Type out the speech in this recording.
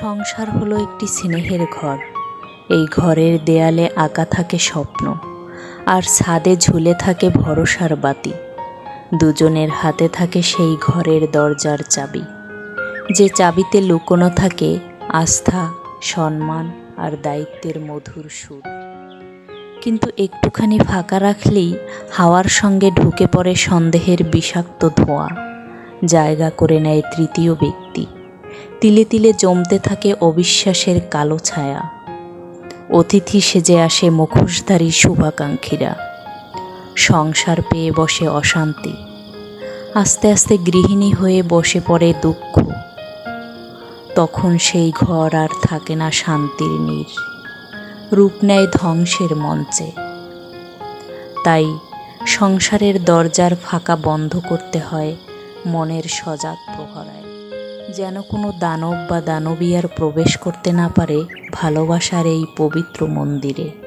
সংসার হলো একটি স্নেহের ঘর। এই ঘরের দেয়ালে আঁকা থাকে স্বপ্ন, আর ছাদে ঝুলে থাকে ভরসার বাতি। দুজনের হাতে থাকে সেই ঘরের দরজার চাবি। যে চাবিতে লুকোনো থাকে আস্থা, সম্মান আর দায়িত্বের মধুর সুর। কিন্তু একটুখানি ফাঁকা রাখলেই হাওয়ার সঙ্গে ঢুকে পড়ে সন্দেহের বিষাক্ত ধোঁয়া। জায়গা করে নেয় তৃতীয় ব্যক্তি। তিলে তিলে জমতে থাকে অবিশ্বাসের কালো ছায়া। অতিথি সেজে আসে মুখোশধারী শুভাকাঙ্ক্ষীরা। সংসার পেয়ে বসে অশান্তি। আস্তে আস্তে গৃহিণী হয়ে বসে পড়ে দুঃখ। তখন সেই ঘর আর থাকে না শান্তির নীর। রূপ নেয় ধ্বংসের মঞ্চে। তাই সংসারের দরজার ফাঁকা বন্ধ করতে হয় মনের সজাগ প্রহরায়। যেন কোনো দানব বা দানবীয়ার প্রবেশ করতে না পারে ভালোবাসার এই পবিত্র মন্দিরে।